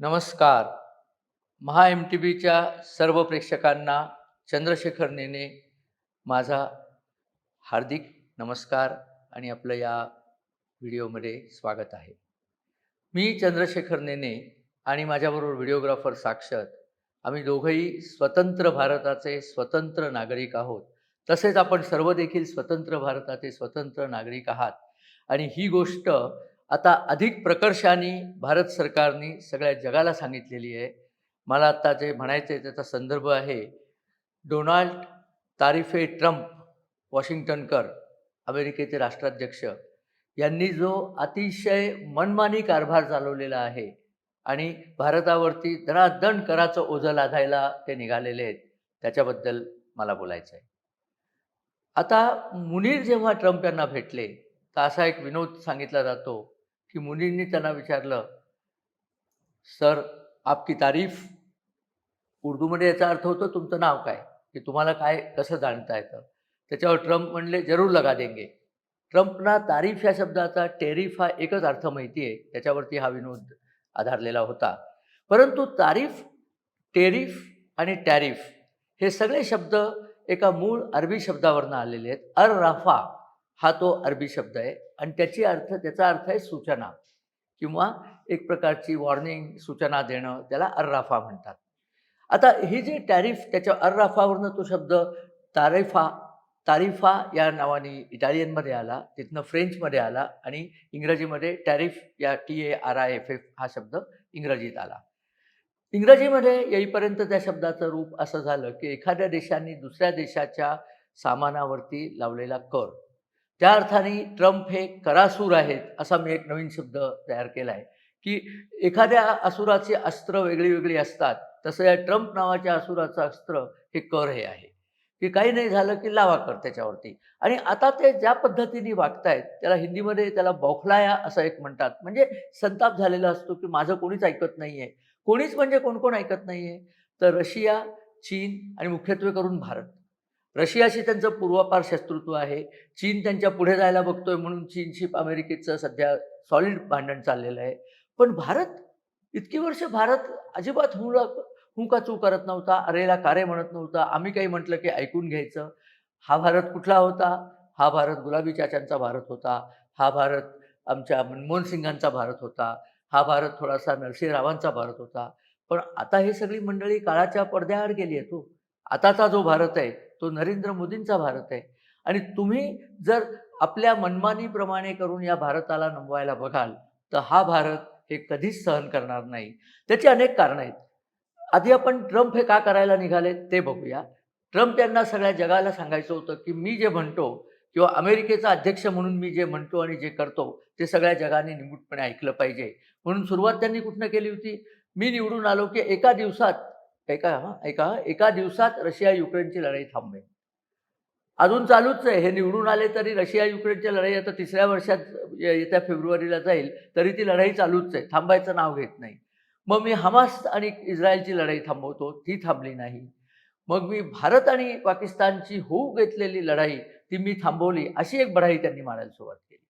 नमस्कार. महा M T बीच्या सर्व प्रेक्षकांना चंद्रशेखर नेने माझा हार्दिक नमस्कार आणि आपलं या व्हिडिओमध्ये स्वागत आहे. मी चंद्रशेखर नेने आणि माझ्याबरोबर व्हिडिओग्राफर साक्षर आम्ही दोघंही स्वतंत्र भारताचे स्वतंत्र नागरिक आहोत. तसेच आपण सर्व देखील स्वतंत्र भारताचे स्वतंत्र नागरिक आहात. आणि ही गोष्ट आता अधिक प्रकर्षाने भारत सरकारने सगळ्या जगाला सांगितलेली आहे. मला आत्ता जे म्हणायचं आहे त्याचा संदर्भ आहे. डोनाल्ड तारिफे ट्रम्प वॉशिंग्टनकर अमेरिकेचे राष्ट्राध्यक्ष यांनी जो अतिशय मनमानी कारभार चालवलेला आहे आणि भारतावरती धडादण कराचं ओझं लादायला ते निघालेले आहेत त्याच्याबद्दल मला बोलायचं आहे आता मुनीर जेव्हा ट्रम्प यांना भेटले तर असा एक विनोद सांगितला जातो की मुनींनी त्यांना विचारलं सर आपकी तारीफ उर्दूमध्ये याचा अर्थ होतो तुमचं नाव काय? की तुम्हाला काय कसं जाणता येतं? त्याच्यावर ट्रम्प म्हणले जरूर लगा देंगे. ट्रम्पना तारीफ या शब्दाचा टेरिफ हा एकच अर्थ माहिती आहे त्याच्यावरती हा विनोद आधारलेला होता. परंतु तारीफ टेरिफ आणि टॅरिफ हे सगळे शब्द एका मूळ अरबी शब्दावरनं आलेले आहेत. अर राफा हा तो अरबी शब्द आहे. आणि त्याची अर्थ त्याचा अर्थ आहे सूचना किंवा एक प्रकारची वॉर्निंग सूचना देणं त्याला अर्राफा म्हणतात. आता ही जी टॅरिफ त्याच्या अर्राफावरनं तो शब्द तारिफा तारिफा या नावाने इटालियनमध्ये आला तिथनं फ्रेंचमध्ये आला आणि इंग्रजीमध्ये टॅरिफ या T A R I F F हा शब्द इंग्रजीत आला. इंग्रजीमध्ये येईपर्यंत त्या शब्दाचं रूप असं झालं की एखाद्या देशाने दुसऱ्या देशाच्या सामानावरती लावलेला कर त्या अर्थाने ट्रम्प हे करासूर आहेत असा मी एक नवीन शब्द तयार केला आहे की एखाद्या असुराची अस्त्र वेगळी वेगळी असतात तसं या ट्रम्प नावाच्या असुराचं अस्त्र हे कर हे आहे. की काही नाही झालं की लावा कर त्याच्यावरती. आणि आता ते ज्या पद्धतीने वागतायत त्याला हिंदीमध्ये त्याला बौखलाया असं एक म्हणतात. म्हणजे संताप झालेला असतो की माझं कोणीच ऐकत नाही आहे कोणीच म्हणजे कोण कोण ऐकत नाही आहे तर रशिया चीन आणि मुख्यत्वे करून भारत. रशियाशी त्यांचं पूर्वापार शत्रुत्व आहे. चीन त्यांच्या पुढे जायला बघतोय म्हणून चीनशी अमेरिकेचं सध्या सॉलिड भांडण चाललेलं आहे. पण भारत इतकी वर्ष भारत अजिबात हुला हुंका चू करत नव्हता अरेला कारे म्हणत नव्हता. आम्ही काही म्हटलं की ऐकून घ्यायचं. हा भारत कुठला होता? हा भारत गुलाबी चाचांचा भारत होता. हा भारत आमच्या मनमोहन सिंगांचा भारत होता. हा भारत थोडासा नरसिंहरावांचा भारत होता. पण आता ही सगळी मंडळी काळाच्या पडद्याआड गेली आहे तो हो. आताचा जो भारत आहे तो नरेंद्र मोदींचा भारत आहे. आणि तुम्ही जर आपल्या मनमानीप्रमाणे करून या भारताला नमवायला बघाल तर हा भारत हे कधीच सहन करणार नाही. त्याची अनेक कारणं आहेत. आधी आपण ट्रम्प हे का करायला निघाले ते बघूया. ट्रम्प यांना सगळ्या जगाला सांगायचं होतं की मी जे म्हणतो किंवा अमेरिकेचा अध्यक्ष म्हणून मी जे म्हणतो आणि जे करतो ते सगळ्या जगाने निमूटपणे ऐकलं पाहिजे. म्हणून सुरुवात त्यांनी कुठनं केली होती? मी निवडून आलो की एका दिवसात ऐका ऐका एका दिवसात रशिया युक्रेनची लढाई थांबेल. अजून चालूच आहे. हे निवडून आले तरी रशिया युक्रेनची लढाई आता तिसऱ्या वर्षात येत्या फेब्रुवारीला जाईल तरी ती लढाई चालूच आहे. थांबायचं नाव घेत नाही. मग मी हमास आणि इस्रायलची लढाई थांबवतो. ती थांबली नाही. मग मी भारत आणि पाकिस्तानची होऊ घेतलेली लढाई ती मी थांबवली अशी एक बढाई त्यांनी मारायला सुरुवात केली.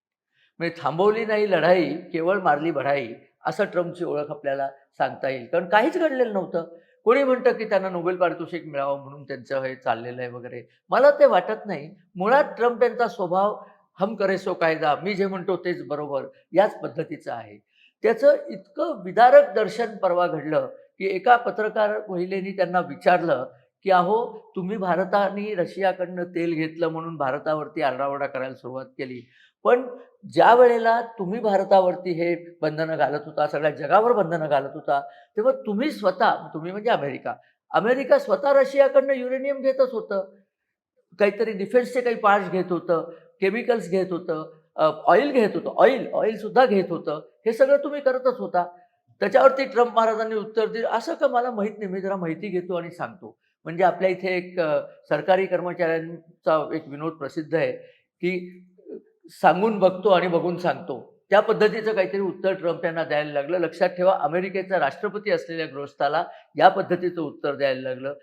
म्हणजे थांबवली नाही लढाई केवळ मारली बढाई असं ट्रम्पची ओळख आपल्याला सांगता येईल. कारण काहीच घडलेलं नव्हतं. कोणी म्हणतं की त्यांना नोबेल पारितोषिक मिळावं म्हणून त्यांचं हे चाललेलं आहे वगैरे. मला ते वाटत नाही. मुळात ट्रम्प यांचा स्वभाव हम करे सो कायदा मी जे म्हणतो तेच बरोबर याच पद्धतीचं आहे. त्याचं इतकं विदारक दर्शन परवा घडलं की एका पत्रकार महिलेने त्यांना विचारलं की अहो तुम्ही भारताने रशियाकडनं तेल घेतलं म्हणून भारतावरती आरडाओरडा करायला सुरुवात केली. पण ज्या वेळेला तुम्ही भारतावरती हे बंधनं घालत होता सगळ्या जगावर बंधनं घालत होता तेव्हा तुम्ही स्वतः तुम्ही म्हणजे अमेरिका. अमेरिका स्वतः रशियाकडनं युरेनियम घेतच होतं. काहीतरी डिफेन्सचे काही पार्ट्स घेत होतं केमिकल्स घेत होतं ऑइल घेत होतं ऑइल ऑइलसुद्धा घेत होतं. हे सगळं तुम्ही करतच होता. त्याच्यावरती ट्रम्प महाराजांनी उत्तर दिलं. असं का मला माहीत नाही मी जरा माहिती घेतो आणि सांगतो. म्हणजे आपल्या इथे एक सरकारी कर्मचाऱ्यांचा एक विनोद प्रसिद्ध आहे की सांगून बघतो आणि बघून सांगतो. त्या पद्धतीचं काहीतरी उत्तर ट्रम्प यांना द्यायला लागलं. लक्षात ठेवा अमेरिकेचा राष्ट्रपती असलेल्या गृहस्थाला या पद्धतीचं उत्तर द्यायला लागलं.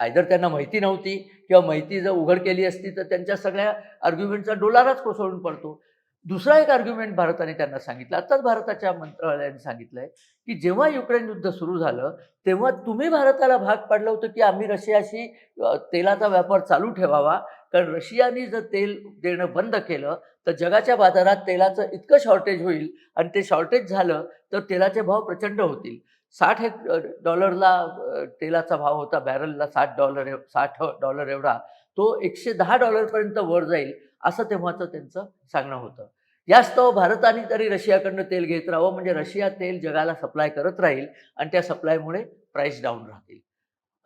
आयदर त्यांना माहिती नव्हती किंवा माहिती जर उघड केली असती तर त्यांच्या सगळ्या आर्ग्युमेंटचा डोलाराच कोसळून पडतो. दुसरा एक आर्ग्युमेंट भारताने त्यांना सांगितलं. आत्ताच भारताच्या मंत्रालयाने सांगितलंय की जेव्हा युक्रेन युद्ध सुरू झालं तेव्हा तुम्ही भारताला भाग पाडलं होतं की आम्ही रशियाशी तेलाचा व्यापार चालू ठेवावा कारण रशियाने जर तेल देणं बंद केलं तर जगाच्या बाजारात तेलाचं इतकं शॉर्टेज होईल आणि ते शॉर्टेज झालं तर तेलाचे भाव प्रचंड होतील. साठ एक डॉलरला तेलाचा भाव होता बॅरलला साठ डॉलर एव- साठ डॉलर एवढा तो एकशे दहा डॉलरपर्यंत वर जाईल असं तेव्हाचं त्यांचं सांगणं होतं. यास्तव भारताने तरी रशियाकडनं तेल घेत राहावं म्हणजे रशिया तेल जगाला सप्लाय करत राहील आणि त्या सप्लायमुळे प्राईस डाऊन राहतील.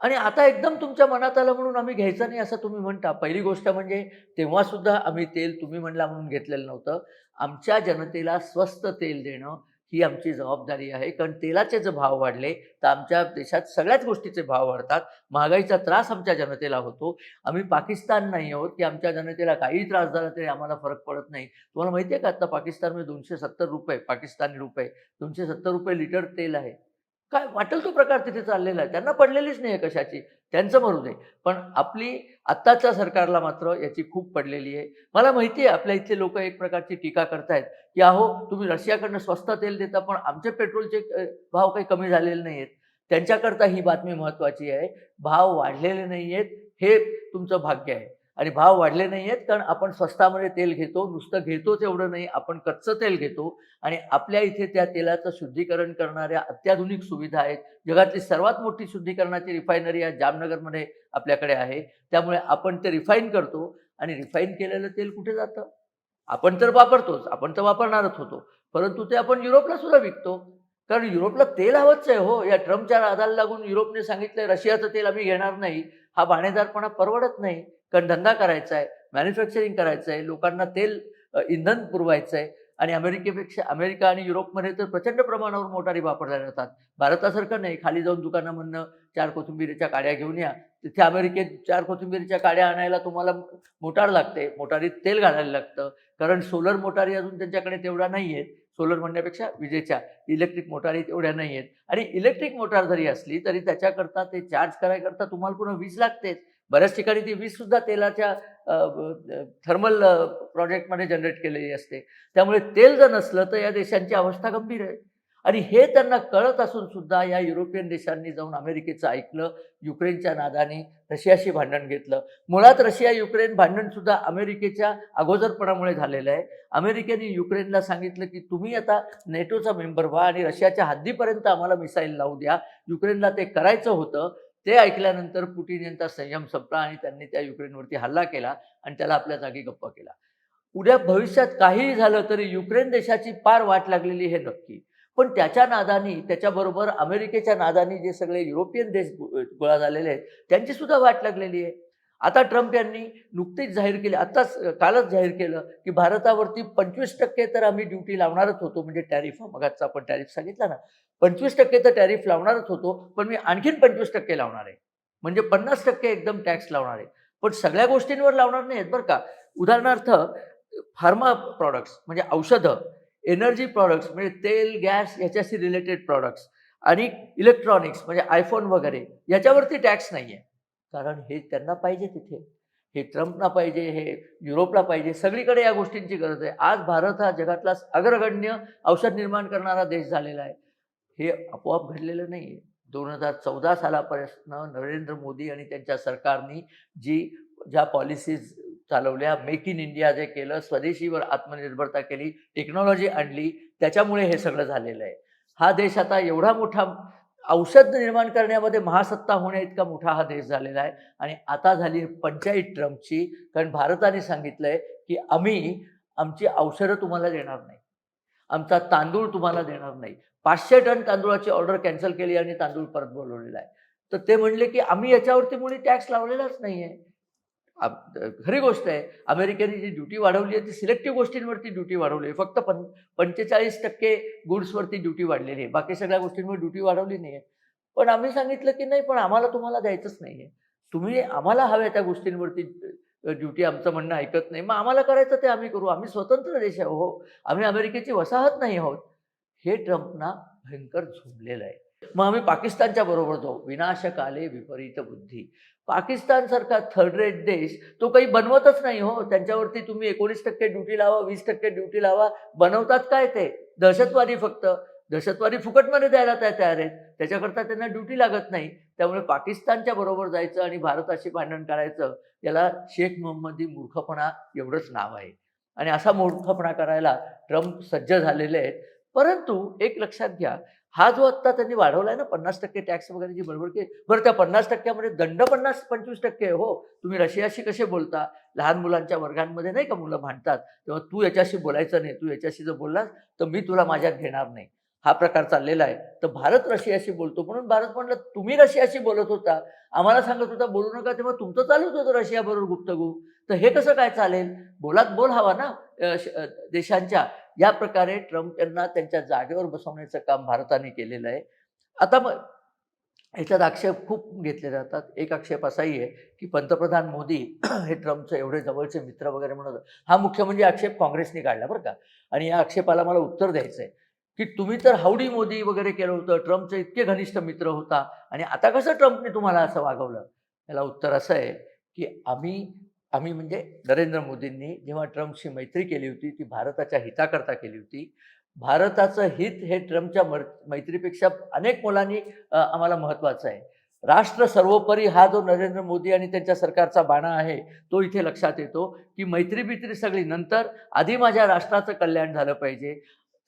आणि आता एकदम तुमच्या मनात आलं म्हणून आम्ही घ्यायचं नाही असं तुम्ही म्हणता. पहिली गोष्ट म्हणजे तेव्हासुद्धा आम्ही तेल तुम्ही म्हणला म्हणून घेतलेलं नव्हतं. आमच्या जनतेला स्वस्त तेल देणं ही आमची जबाबदारी आहे. कारण तेलाचे जर भाव वाढले तर आमच्या देशात सगळ्याच गोष्टीचे भाव वाढतात. महागाईचा त्रास आमच्या जनतेला होतो. आम्ही पाकिस्तान नाही आहोत की आमच्या जनतेला काही त्रास झाला तरी आम्हाला फरक पडत नाही. तुम्हाला माहिती आहे का आता पाकिस्तानमध्ये दोनशे सत्तर रुपये पाकिस्तानी रुपये दोनशे सत्तर रुपये लिटर तेल आहे. काय वाटेल तो प्रकार तिथे चाललेला आहे. त्यांना पडलेलीच नाही आहे कशाची. त्यांचं मरू नये पण आपली आत्ताच्या सरकारला मात्र याची खूप पडलेली आहे. मला माहिती आहे आपल्या इथले लोक एक प्रकारची टीका करतायत की अहो तुम्ही रशियाकडनं स्वस्त तेल देता पण आमचे पेट्रोलचे भाव काही कमी झालेले नाही आहेत त्यांच्याकरता ही बातमी महत्त्वाची आहे. भाव वाढलेले नाही आहेत हे तुमचं भाग्य आहे. आणि भाव वाढले नाही आहेत कारण आपण स्वस्तामध्ये तेल घेतो नुसतं घेतोच एवढं नाही आपण कच्चं तेल घेतो आणि आपल्या इथे त्या तेलाचं शुद्धीकरण करणाऱ्या अत्याधुनिक सुविधा आहेत. जगातली सर्वात मोठी शुद्धीकरणाची रिफायनरी या जामनगरमध्ये आपल्याकडे आहे. त्यामुळे आपण ते रिफाईन करतो आणि रिफाईन केलेलं तेल कुठे जातं? आपण तर वापरतोच आपण तर वापरणारच होतो. परंतु ते आपण युरोपला सुद्धा विकतो. कारण युरोपला तेल हवंच आहे हो. या ट्रम्पच्या आधार लागून युरोपने सांगितलंय रशियाचं तेल आम्ही घेणार नाही. हा बाणेदारपणा परवडत नाही. कारण धंदा करायचा आहे मॅन्युफॅक्चरिंग करायचं आहे लोकांना तेल इंधन पुरवायचं आहे आणि अमेरिकेपेक्षा अमेरिका आणि युरोपमध्ये तर प्रचंड प्रमाणावर मोटारी वापरल्या जातात. भारतासारखं नाही. खाली जाऊन दुकानामधनं चार कोथिंबिरीच्या काड्या घेऊन या. तिथे अमेरिकेत चार कोथिंबिरीच्या काड्या आणायला तुम्हाला मोटार लागते. मोटारीत तेल घालायला लागतं. कारण सोलर मोटारी अजून त्यांच्याकडे तेवढा नाही आहेत सोलर म्हणण्यापेक्षा विजेच्या. इलेक्ट्रिक मोटारी तेवढ्या नाही आहेत. आणि इलेक्ट्रिक मोटार जरी असली तरी त्याच्याकरता ते चार्ज करायकरता तुम्हाला पुन्हा वीज लागतेच. बऱ्याच ठिकाणी ती वीज सुद्धा तेलाच्या थर्मल प्रोजेक्टमध्ये जनरेट केलेली असते. त्यामुळे तेल जर नसलं तर या देशांची अवस्था गंभीर आहे. आणि हे त्यांना कळत असून सुद्धा या युरोपियन देशांनी जाऊन अमेरिकेचं ऐकलं युक्रेनच्या नादाने रशियाशी भांडण घेतलं. मुळात रशिया युक्रेन भांडण सुद्धा अमेरिकेच्या अगोदरपणामुळे झालेलं आहे. अमेरिकेने युक्रेनला सांगितलं की तुम्ही आता नेटोचा मेंबर व्हा आणि रशियाच्या हद्दीपर्यंत आम्हाला मिसाईल लावू द्या. युक्रेनला ते करायचं होतं. ते ऐकल्यानंतर पुटिन यांचा संयम संपला आणि त्यांनी त्या युक्रेनवरती हल्ला केला आणि त्याला आपल्या जागी गप्प केला. उद्या भविष्यात काहीही झालं तरी युक्रेन देशाची पार वाट लागलेली हे नक्की. पण त्याच्या नादानी त्याच्याबरोबर अमेरिकेच्या नादानी जे सगळे युरोपियन देश गोळा झालेले आहेत त्यांची सुद्धा वाट लागलेली आहे. आता ट्रम्प यांनी नुकतीच जाहीर केले आत्ताच कालच जाहीर केलं की भारतावरती पंचवीस टक्के तर आम्ही ड्युटी लावणारच होतो म्हणजे टॅरिफ मगाचा आपण टॅरिफ सांगितला ना पंचवीस टक्के तर टॅरिफ लावणारच होतो पण मी आणखीन पंचवीस टक्के लावणार आहे. म्हणजे पन्नास टक्के एकदम टॅक्स लावणार आहे. पण सगळ्या गोष्टींवर लावणार नाही आहेत बरं का. उदाहरणार्थ फार्मा प्रॉडक्ट्स म्हणजे औषधं एनर्जी प्रॉडक्ट्स म्हणजे तेल गॅस याच्याशी रिलेटेड प्रॉडक्ट्स आणि इलेक्ट्रॉनिक्स म्हणजे आयफोन वगैरे याच्यावरती टॅक्स नाही आहे कारण हे त्यांना पाहिजे तिथे. हे ट्रम्पला पाहिजे हे युरोपला पाहिजे सगळीकडे या गोष्टींची गरज आहे. आज भारत हा जगातला अग्रगण्य औषध निर्माण करणारा देश झालेला आहे. हे आपोआप घडलेलं नाही आहे दोन हजार चौदा सालापर्यंत नरेंद्र मोदी आणि त्यांच्या सरकारनी जी ज्या पॉलिसीज चालवल्या. मेक इन इंडिया जे केलं स्वदेशीवर आत्मनिर्भरता केली टेक्नॉलॉजी आणली त्याच्यामुळे हे सगळं झालेलं आहे. हा देश आता एवढा मोठा औषध निर्माण करण्यामध्ये महासत्ता होण्या इतका मोठा हा देश झालेला आहे. आणि आता झाली पंचायत ट्रम्पची कारण भारताने सांगितलंय की आम्ही आमची औषधं तुम्हाला देणार नाही. आमचा तांदूळ तुम्हाला देणार नाही. पाचशे टन तांदूळाची ऑर्डर कॅन्सल केली आणि तांदूळ परत बोलवलेला आहे. तर ते म्हणले की आम्ही याच्यावरती मुळी टॅक्स लावलेलाच नाही आहे खरी गोष्ट आहे अमेरिकेने जी ड्युटी वाढवली आहे ती सिलेक्टिव्ह गोष्टींवरती ड्युटी वाढवली आहे. फक्त पं पंचेचाळीस टक्के गुड्सवरती ड्युटी वाढलेली आहे. बाकी सगळ्या गोष्टींवर ड्युटी वाढवली नाही आहे. पण आम्ही सांगितलं की नाही पण आम्हाला तुम्हाला द्यायचंच नाही आहे. तुम्ही आम्हाला हव्या त्या गोष्टींवरती ड्युटी आमचं म्हणणं ऐकत नाही. मग आम्हाला करायचं ते आम्ही करू. आम्ही स्वतंत्र देश आहे. हो आम्ही अमेरिकेची वसाहत नाही आहोत. हे ट्रम्पना भयंकर झोंबलेलं आहे. मग आम्ही पाकिस्तानच्या बरोबर जाऊ. विनाशकाले विपरीत बुद्धी. पाकिस्तानसारखा थर्ड रेट देश तो काही बनवतच नाही हो. त्यांच्यावरती तुम्ही एकोणीस टक्के ड्युटी लावा वीस टक्के ड्युटी लावा. बनवतात काय ते? दहशतवादी फक्त. दहशतवादी फुकटमध्ये द्यायला त्या तयार आहेत. त्याच्याकरता त्यांना ड्युटी लागत नाही. त्यामुळे पाकिस्तानच्या बरोबर जायचं आणि भारताशी भांडण करायचं याला शेख मोहम्मदी मूर्खपणा एवढंच नाव आहे. आणि असा मूर्खपणा करायला ट्रम्प सज्ज झालेले आहेत. परंतु एक लक्षात घ्या हा जो आत्ता त्यांनी वाढवलाय ना पन्नास टक्के टॅक्स वगैरे जी बरोबर की बरं त्या पन्नास टक्क्यामध्ये दंड पन्नास पंचवीस टक्के आहे हो. तुम्ही रशियाशी कसे बोलता? लहान मुलांच्या वर्गांमध्ये नाही का मुलं भांडतात? तेव्हा तू याच्याशी बोलायचं नाही. तू याच्याशी जर बोललास तर मी तुला माझ्यात घेणार नाही. हा प्रकार चाललेला आहे. तर भारत रशियाशी बोलतो म्हणून भारत म्हणलं तुम्ही रशियाशी बोलत होता. आम्हाला सांगत होता बोलू नका तेव्हा तुमचं चालूच होतं रशियाबरोबर गुप्तगु. तर हे कसं काय चालेल? बोलात बोल हवा ना देशांच्या. या प्रकारे ट्रम्प यांना त्यांच्या जागेवर बसवण्याचं काम भारताने केलेलं आहे. आता मग याच्यात आक्षेप खूप घेतले जातात. एक आक्षेप असाही आहे की पंतप्रधान मोदी हे ट्रम्पचे एवढे जवळचे मित्र वगैरे म्हणत हा मुख्य म्हणजे आक्षेप काँग्रेसने काढला बरं का. आणि या आक्षेपाला मला उत्तर द्यायचं आहे की तुम्ही तर हावडी मोदी वगैरे केलं होतं ट्रम्पचे इतके घनिष्ठ मित्र होता आणि आता कसं ट्रम्पने तुम्हाला असं वागवलं? याला उत्तर असं आहे की आम्ही आम्ही म्हणजे नरेंद्र मोदींनी जेव्हा ट्रम्पशी मैत्री केली होती ती भारताच्या हिताकरता केली होती. भारताचं हित हे ट्रम्पच्या मर मैत्रीपेक्षा अनेक मुलांनी आम्हाला महत्त्वाचं आहे. राष्ट्र सर्वोपरी हा जो नरेंद्र मोदी आणि त्यांच्या सरकारचा बाणा आहे तो इथे लक्षात येतो की मैत्री बित्री सगळी नंतर आधी माझ्या राष्ट्राचं कल्याण झालं पाहिजे.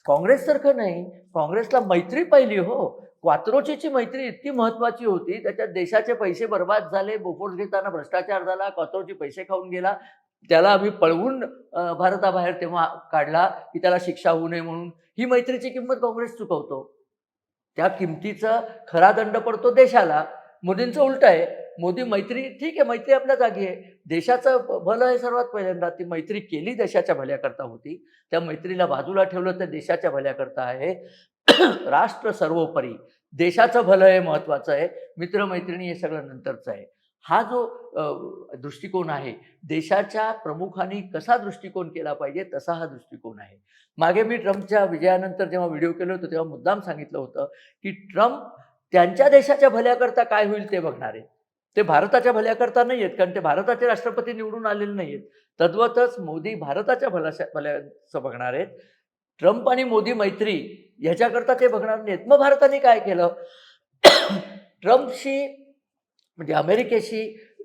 काँग्रेससारखं नाही. काँग्रेसला मैत्री पाहिली हो. क्वात्रोचीची मैत्री इतकी महत्त्वाची होती त्याच्यात देशाचे पैसे बर्बाद झाले बोफोर्स घेताना भ्रष्टाचार झाला क्वात्रोची पैसे खाऊन गेला. त्याला आम्ही पळवून भारताबाहेर तेव्हा काढला की त्याला शिक्षा होऊ नये म्हणून. ही मैत्रीची किंमत काँग्रेस चुकवतो. त्या किमतीचा खरा दंड पडतो देशाला. मोदींचं उलट आहे मोदी मैत्री ठीक आहे मैत्री आपल्या जागी आहे. देशाचं भलं हे सर्वात पहिल्यांदा. ती मैत्री केली देशाच्या भल्याकरता होती. त्या मैत्रीला बाजूला ठेवलं तर देशाच्या भल्याकरता आहे. राष्ट्र सर्वोपरी. देशाचं भलं हे महत्त्वाचं आहे. मित्रमैत्रिणी हे सगळं नंतरचं आहे. हा जो दृष्टिकोन आहे देशाच्या प्रमुखांनी कसा दृष्टिकोन केला पाहिजे तसा हा दृष्टिकोन आहे. मागे मी ट्रम्पच्या विजयानंतर जेव्हा व्हिडिओ केलं होतं तेव्हा मुद्दाम सांगितलं होतं की ट्रम्प त्यांच्या देशाच्या भल्याकरता काय होईल ते बघणार आहेत ते भारताच्या भल्याकरता नाही आहेत कारण ते भारताचे राष्ट्रपती निवडून आलेले नाही आहेत तद्वतच मोदी भारताच्या भल्याशा भल्याचं बघणार आहेत. ट्रम्प आणि मोदी मैत्री ह्याच्याकरता ते बघणार नाहीत मग भारताने काय केलं? ट्रम्पशी म्हणजे अमेरिकेशी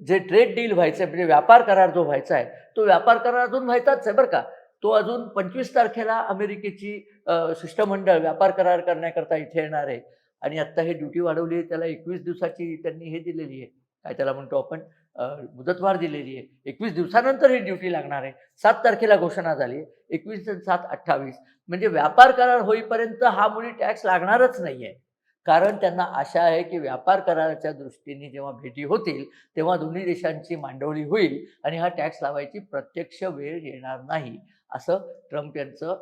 जे ट्रेड डील व्हायचं आहे म्हणजे व्यापार करार जो व्हायचा आहे तो व्यापार करार अजून व्हायचाच आहे बरं का. तो अजून पंचवीस तारखेला अमेरिकेची शिष्टमंडळ व्यापार करार करण्याकरता इथे येणार आहे. आणि आत्ता हे ड्युटी वाढवली आहे त्याला एकवीस दिवसाची त्यांनी हे दिलेली आहे. काय त्याला म्हणतो आपण मुदतवाढ दिलेली आहे. एकवीस दिवसानंतर ही ड्युटी लागणार आहे. सात तारखेला घोषणा झाली आहे. एकवीस सात अठ्ठावीस. म्हणजे व्यापार करार होईपर्यंत हा मुळी टॅक्स लागणारच नाही आहे कारण त्यांना आशा आहे की व्यापार कराराच्या दृष्टीने जेव्हा भेटी होतील तेव्हा दोन्ही देशांची मांडवली होईल आणि हा टॅक्स लावायची प्रत्यक्ष वेळ येणार नाही असं ट्रम्प यांचं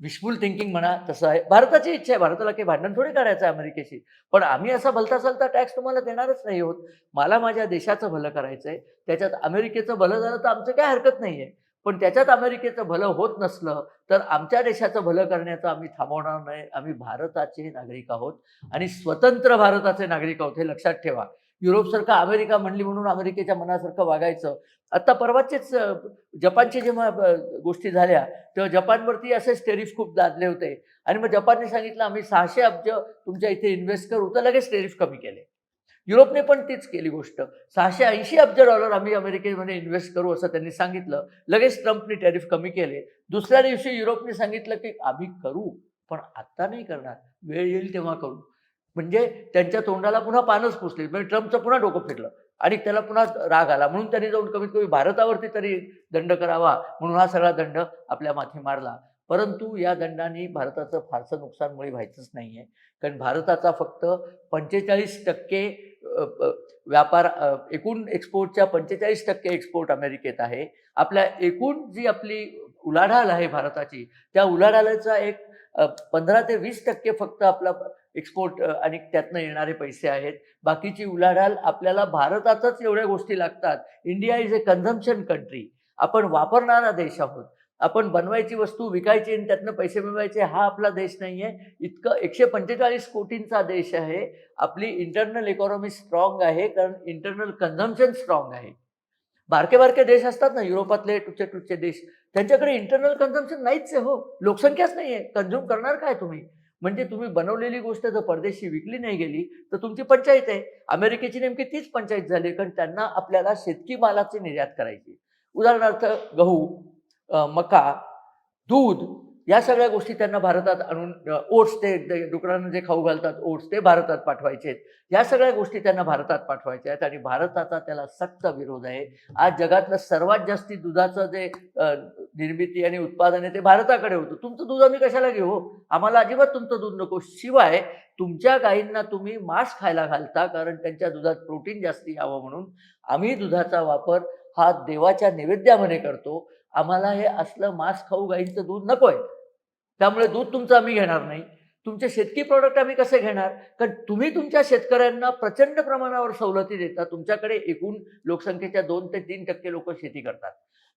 विशफुल थिंकिंग म्हणा तसं आहे. भारताची इच्छा आहे भारताला काही भांडण थोडी करायचं आहे अमेरिकेशी. पण आम्ही असा भलता सलता टॅक्स तुम्हाला देणारच नाही होत मला माझ्या देशाचं भलं करायचं आहे त्याच्यात अमेरिकेचं भलं झालं तर आमचं काय हरकत नाही आहे पण त्याच्यात अमेरिकेचं भलं होत नसलं तर आमच्या देशाचं भलं करण्याचं आम्ही थांबवणार नाही. आम्ही भारताचे नागरिक आहोत. आणि स्वतंत्र भारताचे नागरिक आहोत हे लक्षात ठेवा. युरोपसारखं अमेरिका म्हणली म्हणून अमेरिकेच्या मनासारखं वागायचं. आत्ता परवाचेच जपानच्या जेव्हा गोष्टी झाल्या तेव्हा जपानवरती असेच टेरिफ खूप लादले होते. आणि मग जपानने सांगितलं आम्ही सहाशे अब्ज तुमच्या इथे इन्व्हेस्ट करू. तर लगेच टेरिफ कमी केले. युरोपने पण तीच केली गोष्ट. सहाशे ऐंशी अब्ज डॉलर आम्ही अमेरिकेमध्ये इन्व्हेस्ट करू असं त्यांनी सांगितलं. लगेच ट्रम्पने टॅरिफ कमी केले. दुसऱ्या दिवशी युरोपने सांगितलं की आम्ही करू पण आत्ता नाही करणार. वेळ येईल तेव्हा करू. म्हणजे त्यांच्या तोंडाला पुन्हा पानच पुसले. म्हणजे ट्रम्पचं पुन्हा डोकं फिरलं. आणि त्याला पुन्हा राग आला. म्हणून त्यांनी जाऊन कमीत कमी भारतावरती तरी दंड करावा. म्हणून हा सगळा दंड आपल्या माथे मारला. परंतु या दंडाने भारताचं फारसं नुकसान मुळे व्हायचंच नाही आहे कारण भारताचा फक्त पंचेचाळीस टक्के व्यापार एकूण एक्सपोर्टच्या पंचेचाळीस टक्के एक्सपोर्ट अमेरिकेत आहे. आपल्या एकूण जी आपली उलाढाल आहे भारताची त्या उलाढालाचा एक पंधरा ते वीस टक्के फक्त आपला एक्सपोर्ट आणि त्यातनं येणारे पैसे आहेत. बाकीची उलाढाल आपल्याला भारतातच एवढ्या गोष्टी लागतात. India is a consumption country आपण वापरणारा देश आहोत. आपण बनवायची वस्तू विकायची आणि त्यातनं पैसे मिळवायचे हा आपला देश नाही आहे इतकं एकशे पंचेचाळीस कोटींचा देश आहे. आपली इंटरनल इकॉनॉमी स्ट्रॉंग आहे कारण इंटरनल कन्झम्पशन स्ट्रॉंग आहे. बारके बारके देश असतात ना युरोपातले टुच्चे टुच्चे देश. त्यांच्याकडे इंटरनल कन्झम्पशन नाहीच आहे हो. लोकसंख्याच नाही आहे कन्झ्युम करणार काय तुम्ही? म्हणजे तुम्ही बनवलेली गोष्ट जर परदेशी विकली नाही गेली तर तुमची पंचायत आहे. अमेरिकेची नेमकी तीच पंचायत झाली कारण त्यांना आपल्याला शेतकी मालाची निर्यात करायची उदाहरणार्थ गहू मका दूध या सगळ्या गोष्टी त्यांना भारतात आणून ओट्स ते डुकरांना जे खाऊ घालतात ओट्स ते भारतात पाठवायचे. आहेत या सगळ्या गोष्टी त्यांना भारतात पाठवायच्या आहेत आणि भारताचा त्याला सक्त विरोध आहे. आज जगातलं सर्वात जास्ती दुधाचं जे निर्मिती आणि उत्पादन आहे ते भारताकडे होतं. तुमचं दूध आम्ही कशाला घेऊ हो? आम्हाला अजिबात तुमचं दूध नको. शिवाय तुमच्या गायींना तुम्ही मांस खायला घालता कारण त्यांच्या दुधात प्रोटीन जास्ती यावं म्हणून आम्ही दुधाचा वापर हा देवाच्या नैवेद्यामध्ये करतो. आम्हाला हे असलं मांस खाऊ गाईंचं दूध नको आहे त्यामुळे दूध तुमचं आम्ही घेणार नाही. तुमचे शेतकी प्रोडक्ट आम्ही कसे घेणार? कारण तुम्ही तुमच्या शेतकऱ्यांना प्रचंड प्रमाणावर सवलती देता. तुमच्याकडे एकूण लोकसंख्येच्या दोन ते तीन टक्के लोक शेती करतात.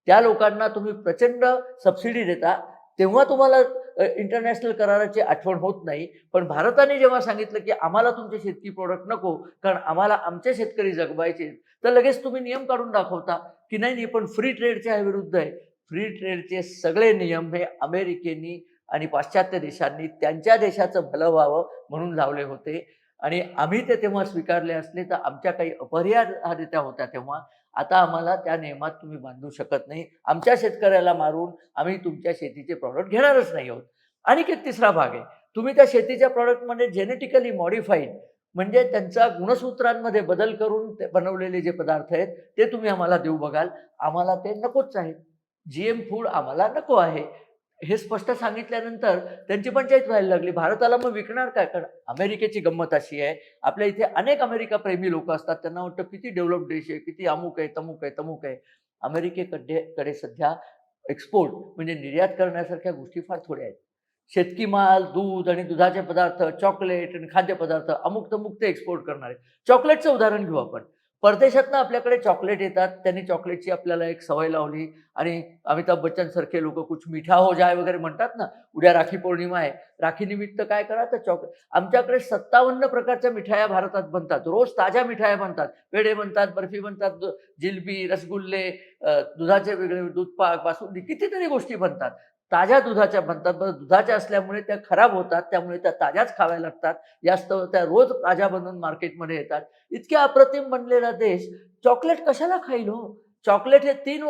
त्या लोकांना तुम्ही प्रचंड सबसिडी देता. तेव्हा तुम्हाला इंटरनॅशनल कराराची आठवण होत नाही. पण भारताने जेव्हा सांगितलं की आम्हाला तुमचे शेतकी प्रोडक्ट नको कारण आम्हाला आमचे शेतकरी जगवायचे तर लगेच तुम्ही नियम काढून दाखवता की नाही नाही पण फ्री ट्रेडच्या विरुद्ध आहे. फ्री ट्रेडचे सगळे नियम हे अमेरिकेनी आणि पाश्चात्य देशांनी त्यांच्या देशाचं भलं व्हावं म्हणून लावले होते. आणि आम्ही ते तेव्हा स्वीकारले असले तर आमच्या काही अपरिहार्यता होत्या तेव्हा. आता आम्हाला त्या नियमात तुम्ही बांधू शकत नाही. आमच्या शेतकऱ्याला मारून आम्ही तुमच्या शेतीचे प्रॉडक्ट घेणारच नाही आहोत. आणि एक तिसरा भाग आहे. तुम्ही त्या शेतीच्या प्रॉडक्टमध्ये जेनेटिकली मॉडिफाईड म्हणजे त्यांच्या गुणसूत्रांमध्ये बदल करून ते बनवलेले जे पदार्थ आहेत ते तुम्ही आम्हाला देऊ बघाल. आम्हाला ते नकोच आहेत जी एम फूड आम्हाला नको आहे. हे स्पष्ट सांगितल्यानंतर त्यांची पंचायत व्हायला लागली. भारताला मग विकणार काय? कारण अमेरिकेची गंमत अशी आहे. आपल्या इथे अनेक अमेरिका प्रेमी लोक असतात. त्यांना वाटतं किती डेव्हलप देश आहे किती अमुक आहे तमुक आहे तमुक आहे. अमेरिकेकडे कडे सध्या एक्सपोर्ट म्हणजे निर्यात करण्यासारख्या गोष्टी फार थोड्या आहेत. शेतकी माल दूध आणि दुधाचे पदार्थ चॉकलेट आणि खाद्यपदार्थ अमुक तमुक ते एक्सपोर्ट करणारे. चॉकलेटचं उदाहरण घेऊ आपण. परदेशातनं आपल्याकडे चॉकलेट येतात. त्यांनी चॉकलेटची आपल्याला एक सवय लावली. आणि अमिताभ बच्चन सारखे लोक कुछ मिठा हो जाय वगैरे म्हणतात ना उद्या राखी पौर्णिमा आहे. राखी निमित्त काय करा तर चॉकलेट आमच्याकडे सत्तावन्न प्रकारच्या मिठाया भारतात बनतात. रोज ताज्या मिठाया बनतात. पेढे बनतात बर्फी बनतात जिलबी रसगुल्ले दुधाचे वेगळे दूध पाक बासुंदी कितीतरी गोष्टी बनतात. ताज्या दुधाच्या बनतात बरं दुधाच्या असल्यामुळे त्या खराब होतात त्यामुळे त्या ताज्याच खाव्या लागतात. जास्त त्या रोज ताज्या बनवून मार्केटमध्ये येतात. इतक्या अप्रतिम बनलेला देश चॉकलेट कशाला खाईल हो? चॉकलेट हे तीन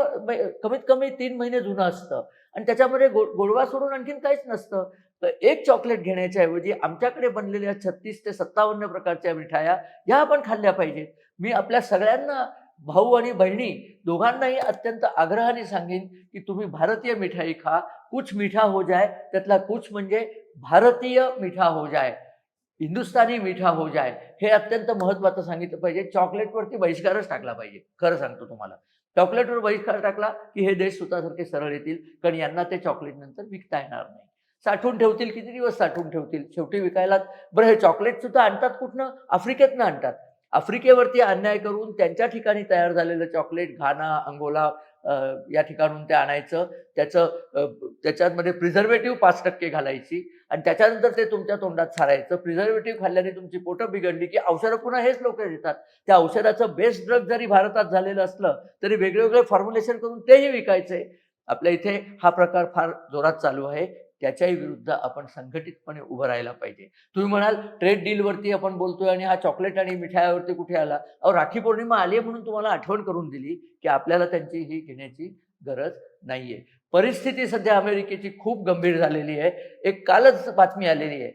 कमीत कमी तीन महिने जुनं असतं. आणि त्याच्यामध्ये गो गोडवा सोडून आणखीन काहीच नसतं. तर एक चॉकलेट घेण्याच्या ऐवजी आमच्याकडे बनलेल्या छत्तीस ते सत्तावन्न प्रकारच्या मिठाया ह्या आपण खाल्ल्या पाहिजेत. मी आपल्या सगळ्यांना भाऊ आणि बहिणी दोघांनाही अत्यंत आग्रहाने सांगेन की तुम्ही भारतीय मिठाई खा कुछ मिठा हो जाय त्यातला कुछ म्हणजे भारतीय मिठा हो जाय हिंदुस्थानी मिठा हो जाय हे अत्यंत महत्त्वाचं सांगितलं पाहिजे. चॉकलेटवरती बहिष्कारच टाकला पाहिजे. खरं सांगतो तुम्हाला. चॉकलेटवर बहिष्कार टाकला की हे देश स्वतःसारखे सरळ येतील कारण यांना ते चॉकलेट नंतर विकता येणार नाही. साठवून ठेवतील किती दिवस साठवून ठेवतील? शेवटी विकायला बरं हे चॉकलेट सुद्धा आणतात कुठनं? आफ्रिकेतनं आणतात. आफ्रिकेवरती अन्याय करून त्यांच्या ठिकाणी तयार झालेलं चॉकलेट घाना अंगोला या ठिकाणून ते आणायचं. त्याचं त्याच्यामध्ये प्रिझर्वेटिव्ह पाच टक्के घालायची आणि त्याच्यानंतर ते तुमच्या तोंडात सारायचं. प्रिझर्वेटिव्ह खाल्ल्याने तुमची पोटं बिघडली की औषधं पुन्हा हेच लोक देतात. त्या औषधाचं बेस्ट ड्रग जरी भारतात झालेलं असलं तरी वेगळे फॉर्म्युलेशन करून तेही विकायचे. आपल्या इथे हा प्रकार फार जोरात चालू आहे. त्याच्याही विरुद्ध आपण संघटितपणे उभं राहायला पाहिजे. तुम्ही म्हणाल ट्रेड डीलवरती आपण बोलतोय आणि हा चॉकलेट आणि मिठायावरती कुठे आला? अहो राखी पौर्णिमा आली म्हणून तुम्हाला आठवण करून दिली की आपल्याला त्यांची ही घेण्याची गरज नाहीये. परिस्थिती सध्या अमेरिकेची खूप गंभीर झालेली आहे. एक कालच बातमी आलेली आहे.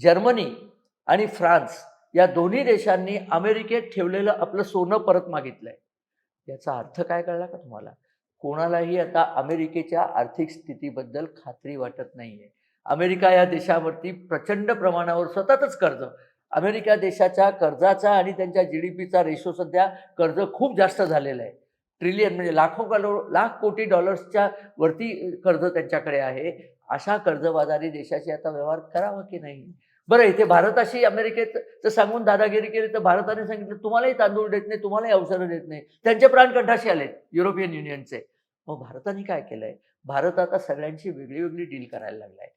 जर्मनी आणि फ्रान्स या दोन्ही देशांनी अमेरिकेत ठेवलेलं आपलं सोनं परत मागितलंय. याचा अर्थ काय कळला का तुम्हाला? कोणालाही आता अमेरिकेच्या आर्थिक स्थितीबद्दल खात्री वाटत नाही आहे अमेरिका या देशावरती प्रचंड प्रमाणावर स्वतःच कर्ज अमेरिका देशाच्या कर्जाचा आणि त्यांच्या जी डी पीचा रेशो सध्या कर्ज खूप जास्त झालेला आहे. ट्रिलियन म्हणजे लाखो करो लाख कोटी डॉलर्सच्या वरती कर्ज त्यांच्याकडे आहे. अशा कर्जबाजारी देशाशी आता व्यवहार करावा की नाही? बरं इथे भारताशी अमेरिकेत जर सांगून दादागिरी केली तर भारताने सांगितलं तुम्हालाही तांदूळ देत नाही तुम्हालाही औषधं देत नाही. त्यांचे प्राण कंठाशी आलेत युरोपियन युनियनचे मग भारताने काय केलंय? भारत आता सगळ्यांची वेगळी वेगळी डील करायला लागलाय.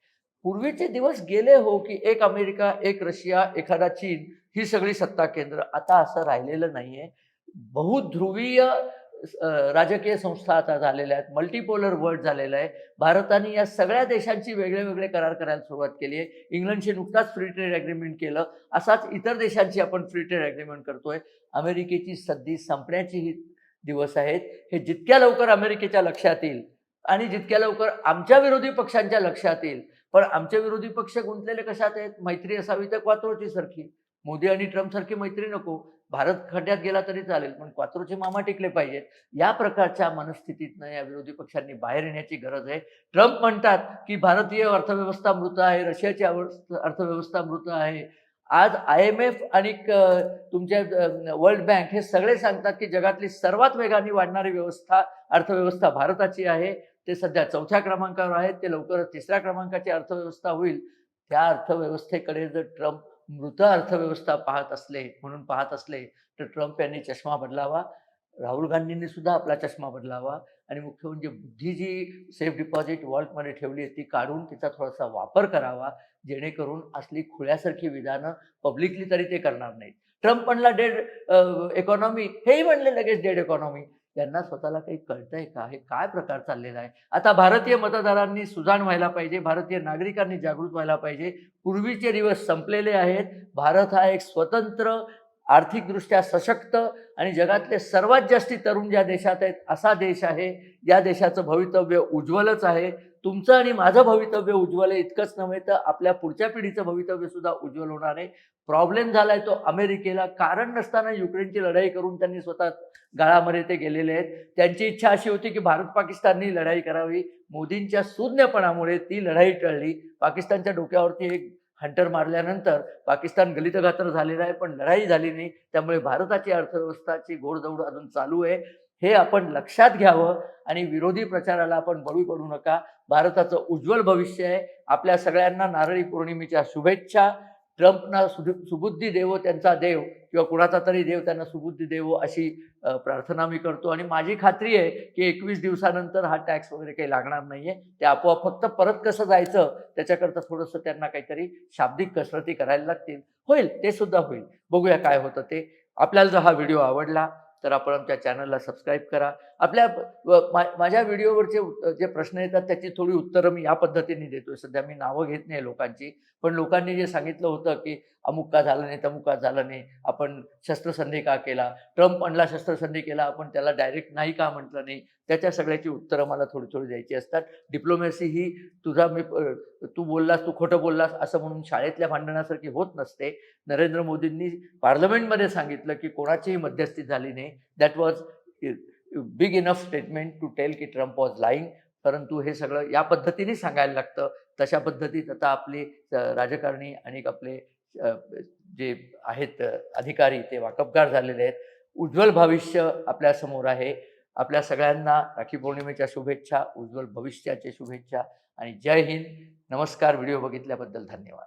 पूर्वीचे दिवस गेले हो की एक अमेरिका एक रशिया एखादा चीन ही सगळी सत्ता केंद्र आता असं राहिलेलं नाहीये. बहुध्रुवीय राजकीय संस्था आता झालेल्या आहेत. मल्टीपोलर वर्ल्ड झालेलं आहे. भारताने या सगळ्या देशांची वेगळे वेगळे करार करायला सुरुवात केली आहे. इंग्लंडशी नुकताच फ्री ट्रेड ॲग्रीमेंट केलं. असाच इतर देशांची आपण फ्री ट्रेड ॲग्रीमेंट करतोय. अमेरिकेची सद्दी संपण्याची ही दिवस आहेत. हे जितक्या लवकर अमेरिकेच्या लक्षात येईल आणि जितक्या लवकर आमच्या विरोधी पक्षांच्या लक्षात येईल. पण आमचे विरोधी पक्ष गुंतलेले कशात आहेत? मैत्री असावी तर क्वात्रोची सारखी. मोदी आणि ट्रम्प सारखी मैत्री नको. भारत खड्ड्यात गेला तरी चालेल पण क्वात्रोचे मामा टिकले पाहिजेत. या प्रकारच्या मनस्थितीतनं या विरोधी पक्षांनी बाहेर येण्याची गरज आहे. ट्रम्प म्हणतात की भारतीय अर्थव्यवस्था मृत आहे. रशियाची अर्थव्यवस्था मृत आहे. आज आय एम एफ आणि तुमच्या वर्ल्ड बँक हे सगळे सांगतात की जगातली सर्वात वेगाने वाढणारी व्यवस्था अर्थव्यवस्था भारताची आहे. ते सध्या चौथ्या क्रमांकावर आहेत ते लवकरच तिसऱ्या क्रमांकाची अर्थव्यवस्था होईल. त्या अर्थव्यवस्थेकडे जर ट्रम्प मृत अर्थव्यवस्था पाहत असले म्हणून पाहत असले तर ट्रम्प यांनी चष्मा बदलावा. राहुल गांधींनी सुद्धा आपला चष्मा बदलावा. आणि मुख्य म्हणजे बुद्धी जी सेफ डिपॉझिट वॉल्टमध्ये ठेवली आहे ती काढून तिचा थोडासा वापर करावा जेणेकरून असली खुळ्यासारखी विधानं पब्लिकली तरी ते करणार नाहीत. ट्रम्प म्हणला डेड इकॉनॉमी हेही म्हणले लगेच डेड इकॉनॉमी यांना स्वतःला काही कळतंय का? हे काय प्रकार चाललेला आहे? आता भारतीय मतदारांनी सुजाण व्हायला पाहिजे भारतीय नागरिकांनी जागृत व्हायला पाहिजे. पूर्वीचे दिवस संपलेले आहेत. भारत हा एक स्वतंत्र आर्थिकदृष्ट्या सशक्त आणि जगातले सर्वात जास्ती तरुण ज्या देशात आहेत असा देश आहे या देशाचं भवितव्य उज्ज्वलच आहे. तुमचं आणि माझं भवितव्य उज्ज्वल आहे इतकंच नव्हे तर आपल्या पुढच्या पिढीचं भवितव्य सुद्धा उज्ज्वल होणार आहे. प्रॉब्लेम झालाय तो अमेरिकेला कारण नसताना युक्रेनची लढाई करून त्यांनी स्वतः गाळामध्ये ते गेलेले आहेत. त्यांची इच्छा अशी होती की भारत पाकिस्ताननी लढाई करावी. मोदींच्या सुज्ञपणामुळे ती लढाई टळली. पाकिस्तानच्या डोक्यावरती एक हंटर मारल्यानंतर पाकिस्तान गलितघात्र झालेला आहे पण लढाई झाली नाही. त्यामुळे भारताची अर्थव्यवस्थाची घोडदौड अजून चालू आहे. हे आपण लक्षात घ्यावं आणि विरोधी प्रचाराला आपण बळी पडू नका. भारताचं उज्ज्वल भविष्य आहे. आपल्या सगळ्यांना नारळी पौर्णिमेच्या शुभेच्छा. ट्रम्पना सु सुबुद्धी देवो त्यांचा देव किंवा कुणाचा तरी देव त्यांना सुबुद्धी देवो अशी प्रार्थना मी करतो. आणि माझी खात्री आहे की एकवीस दिवसानंतर हा टॅक्स वगैरे काही लागणार नाही आहे ते आपोआप फक्त परत कसं जायचं त्याच्याकरता थोडंसं त्यांना काहीतरी शाब्दिक कसरती करायला लागतील. होईल ते सुद्धा होईल. बघूया काय होतं ते. आपल्याला जर हा व्हिडिओ आवडला तर आपण आमच्या चॅनलला सबस्क्राईब करा. आपल्या व- मा- माझ्या व्हिडिओवरचे जे प्रश्न येतात त्याची थोडी उत्तरं मी या पद्धतीने देतोय. सध्या मी नावं घेत नाही लोकांची. पण लोकांनी जे सांगितलं होतं की अमुक का झालं नाही तमुक का झालं नाही आपण शस्त्रसंधी का केला? ट्रम्प आणला शस्त्रसंधी केला आपण त्याला डायरेक्ट नाही का म्हटलं नाही? त्याच्या सगळ्याची उत्तरं मला थोडी थोडी द्यायची असतात. डिप्लोमॅसी ही तुझा मी तू बोललास तू खोटं बोललास असं म्हणून शाळेतल्या भांडणासारखी होत नसते. नरेंद्र मोदींनी पार्लमेंटमध्ये सांगितलं की कोणाचीही मध्यस्थी झाली नाही. That was big enough statement to tell की ट्रम्प वॉज लाईंग परंतु हे सगळं या पद्धतीने सांगायला लागतं. तशा पद्धतीत आता आपले राजकारणी आणि आपले जे आहेत अधिकारी ते वाकबगार झालेले आहेत. उज्ज्वल भविष्य आपल्यासमोर आहे. आपल्या सगळ्यांना राखी पौर्णिमेच्या शुभेच्छा उज्ज्वल भविष्याच्या शुभेच्छा आणि जय हिंद. नमस्कार. व्हिडिओ बघितल्याबद्दल धन्यवाद.